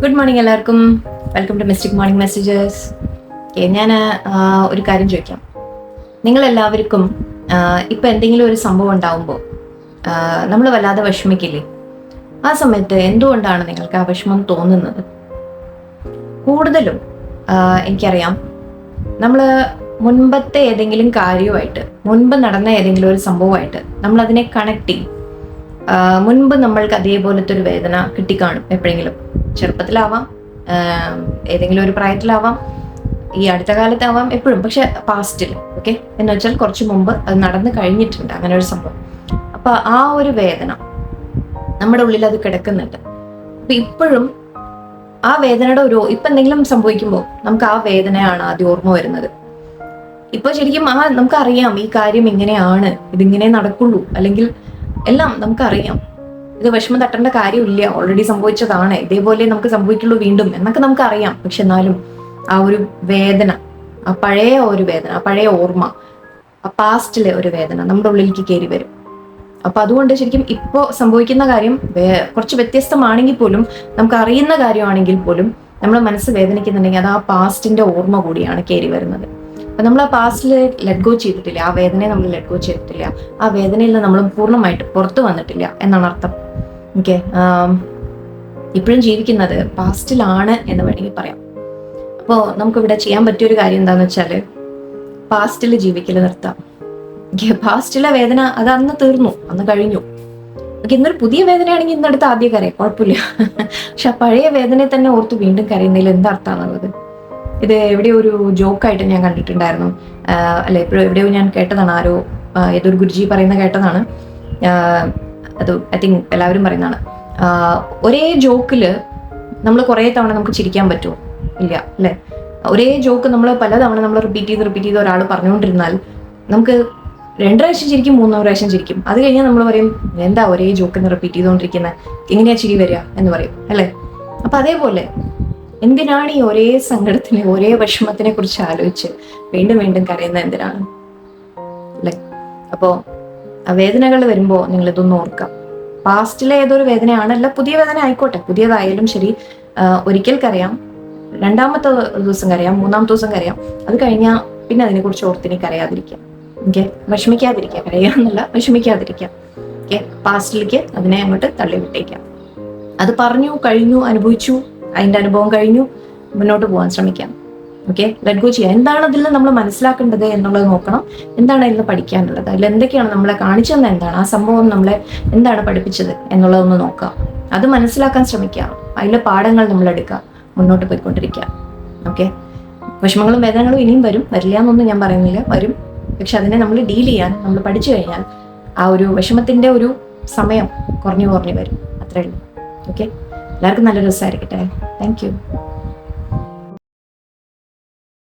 Good morning എല്ലാവർക്കും. Welcome to Mystic Morning Messages ഞാൻ ഒരു കാര്യം ചോദിക്കാം. നിങ്ങളെല്ലാവർക്കും ഇപ്പം എന്തെങ്കിലും ഒരു സംഭവം ഉണ്ടാവുമ്പോൾ നമ്മൾ വല്ലാതെ വിഷമിക്കില്ലേ? ആ സമയത്ത് എന്തുകൊണ്ടാണ് നിങ്ങൾക്ക് ആ വിഷമം തോന്നുന്നത്? കൂടുതലും എനിക്കറിയാം നമ്മൾ മുൻപത്തെ ഏതെങ്കിലും കാര്യമായിട്ട് മുൻപ് നടന്ന ഏതെങ്കിലും ഒരു സംഭവമായിട്ട് നമ്മൾ അതിനെ കണക്ട് ചെയ്യും മുൻപ് നമ്മൾക്ക് അതേപോലത്തെ ഒരു വേദന കിട്ടിക്കാണും എപ്പോഴെങ്കിലും. ചെറുപ്പത്തിലാവാം ഏതെങ്കിലും ഒരു പ്രായത്തിലാവാം ഈ അടുത്ത കാലത്താവാം എപ്പോഴും. പക്ഷെ പാസ്റ്റിൽ ഓക്കെ? എന്ന് വെച്ചാൽ കുറച്ച് മുമ്പ് അത് നടന്നു കഴിഞ്ഞിട്ടുണ്ട് അങ്ങനെ ഒരു സംഭവം. അപ്പൊ ആ ഒരു വേദന നമ്മുടെ ഉള്ളിൽ അത് കിടക്കുന്നുണ്ട്. അപ്പൊ ഇപ്പോഴും ആ വേദനയുടെ ഒരു ഇപ്പൊ എന്തെങ്കിലും സംഭവിക്കുമ്പോൾ നമുക്ക് ആ വേദനയാണ് ആദ്യം ഓർമ്മ വരുന്നത്. ഇപ്പൊ ശരിക്കും ആ നമുക്കറിയാം ഈ കാര്യം ഇങ്ങനെയാണ് ഇതിങ്ങനെ നടക്കുള്ളൂ. അല്ലെങ്കിൽ എല്ലാം നമുക്കറിയാം. ഇത് വിഷമം തട്ടേണ്ട കാര്യമില്ല. ഓൾറെഡി സംഭവിച്ചതാണ്. ഇതേപോലെ നമുക്ക് സംഭവിക്കുള്ളൂ വീണ്ടും എന്നൊക്കെ നമുക്കറിയാം. പക്ഷെ എന്നാലും ആ ഒരു വേദന ആ പഴയ ഒരു വേദന ആ പഴയ ഓർമ്മ ആ പാസ്റ്റിലെ ഒരു വേദന നമ്മുടെ ഉള്ളിലേക്ക് കയറി വരും. അപ്പൊ അതുകൊണ്ട് ശരിക്കും ഇപ്പോൾ സംഭവിക്കുന്ന കാര്യം കുറച്ച് വ്യത്യസ്തമാണെങ്കിൽ പോലും നമുക്ക് അറിയുന്ന കാര്യമാണെങ്കിൽ പോലും നമ്മുടെ മനസ്സ് വേദനിക്കുന്നുണ്ടെങ്കിൽ അത് ആ പാസ്റ്റിന്റെ ഓർമ്മ കൂടിയാണ് കയറി വരുന്നത്. അപ്പൊ നമ്മൾ ആ പാസ്റ്റിൽ ലെറ്റ് ഗോ ചെയ്തിട്ടില്ല. ആ വേദനയെ നമ്മൾ ലെറ്റ് ഗോ ചെയ്തിട്ടില്ല. ആ വേദനയിൽ നിന്ന് നമ്മൾ പൂർണമായിട്ട് പുറത്തു വന്നിട്ടില്ല എന്നാണ് അർത്ഥം. ഓക്കെ ഇപ്പോഴും ജീവിക്കുന്നത് പാസ്റ്റിലാണ് എന്ന് വേണമെങ്കിൽ പറയാം. അപ്പോൾ നമുക്കിവിടെ ചെയ്യാൻ പറ്റിയ ഒരു കാര്യം എന്താണെന്ന് വെച്ചാൽ പാസ്റ്റിൽ ജീവിക്കൽ നിർത്താം. പാസ്റ്റിലെ വേദന അത് അന്ന് തീർന്നു അന്ന് കഴിഞ്ഞു. ഓക്കെ ഇന്നൊരു പുതിയ വേദനയാണെങ്കിൽ ഇന്നടുത്ത് ആദ്യം കരയാം കുഴപ്പമില്ല. പക്ഷെ ആ പഴയ വേദനയെ തന്നെ ഓർത്ത് വീണ്ടും കരയുന്നതിൽ എന്താ അർത്ഥമാണുള്ളത്? ഇത് എവിടെയോ ഒരു ജോക്കായിട്ട് ഞാൻ കണ്ടിട്ടുണ്ടായിരുന്നു. അല്ലെ എപ്പോഴും എവിടെയോ ഞാൻ കേട്ടതാണ് ആരോ ഏതൊരു ഗുരുജി പറയുന്ന കേട്ടതാണ്. അത് ഐ തിങ്ക് എല്ലാവരും പറയുന്നതാണ്. ഒരേ ജോക്കിൽ നമ്മൾ കുറേ തവണ നമുക്ക് ചിരിക്കാൻ പറ്റുമോ? ഇല്ല അല്ലേ? ഒരേ ജോക്ക് നമ്മൾ പലതവണ നമ്മൾ റിപ്പീറ്റ് ചെയ്ത് റിപ്പീറ്റ് ചെയ്ത് ഒരാൾ പറഞ്ഞുകൊണ്ടിരുന്നാൽ നമുക്ക് രണ്ട് പ്രാവശ്യം ചിരിക്കും മൂന്നാം പ്രാവശ്യം ചിരിക്കും. അത് കഴിഞ്ഞാൽ നമ്മൾ പറയും എന്താ ഒരേ ജോക്കിന് റിപ്പീറ്റ് ചെയ്തുകൊണ്ടിരിക്കുന്നത് എങ്ങനെയാ ചിരി വരിക എന്ന് പറയും അല്ലേ? അപ്പൊ അതേപോലെ എന്തിനാണ് ഈ ഒരേ സങ്കടത്തിനെ ഒരേ വിഷമത്തിനെ കുറിച്ച് ആലോചിച്ച് വീണ്ടും വീണ്ടും കരയുന്നത് എന്തിനാണ്? അല്ലേ? അപ്പോ ആ വേദനകൾ വരുമ്പോൾ നിങ്ങൾ ഓർക്കാം. പാസ്റ്റിലെ ഏതൊരു വേദനയാണല്ല പുതിയ വേദന ആയിക്കോട്ടെ. പുതിയതായാലും ശരി. ഒരിക്കൽ കരയാം. രണ്ടാമത്തെ ദിവസം കരയാം. മൂന്നാമത്തെ ദിവസം കരയാം. അത് കഴിഞ്ഞാൽ പിന്നെ അതിനെക്കുറിച്ച് ഓർത്തിനി കരയാതിരിക്കാം. ഓക്കെ വിഷമിക്കാതിരിക്കാം. കരയുക എന്നല്ല വിഷമിക്കാതിരിക്കാം. ഓക്കെ പാസ്റ്റിലേക്ക് അതിനെ അങ്ങോട്ട് തള്ളി വിട്ടേക്കാം. അത് പറഞ്ഞു കഴിഞ്ഞു അനുഭവിച്ചു. അതിന്റെ അനുഭവം കഴിഞ്ഞു. മുന്നോട്ട് പോകാൻ ശ്രമിക്കാം. ഓക്കെ ലെറ്റ് ഗോ ചെയ്യാം എന്താണ് അതിൽ നമ്മൾ മനസ്സിലാക്കേണ്ടത് എന്നുള്ളത് നോക്കണം. എന്താണ് അതിൽ നിന്ന് പഠിക്കാനുള്ളത്? അതിൽ എന്തൊക്കെയാണ് നമ്മളെ കാണിച്ചു തന്നെ എന്താണ് ആ സംഭവം നമ്മളെ എന്താണ് പഠിപ്പിച്ചത് എന്നുള്ളതൊന്ന് നോക്കാം അത് മനസ്സിലാക്കാൻ ശ്രമിക്കുക. അതിലെ പാഠങ്ങൾ നമ്മൾ എടുക്കുക. മുന്നോട്ട് പോയിക്കൊണ്ടിരിക്കുക. ഓക്കെ വിഷമങ്ങളും വേദനകളും ഇനിയും വരും. വരില്ല എന്നൊന്നും ഞാൻ പറയുന്നില്ല. വരും. പക്ഷെ അതിനെ നമ്മൾ ഡീൽ ചെയ്യാൻ നമ്മൾ പഠിച്ചു കഴിഞ്ഞാൽ ആ ഒരു വിഷമത്തിന്റെ ഒരു സമയം കുറഞ്ഞു കുറഞ്ഞു വരും. അത്രേ ഉള്ളൂ. ഓക്കെ എല്ലാവർക്കും നല്ല രസമായിരിക്കട്ടെ താങ്ക് യു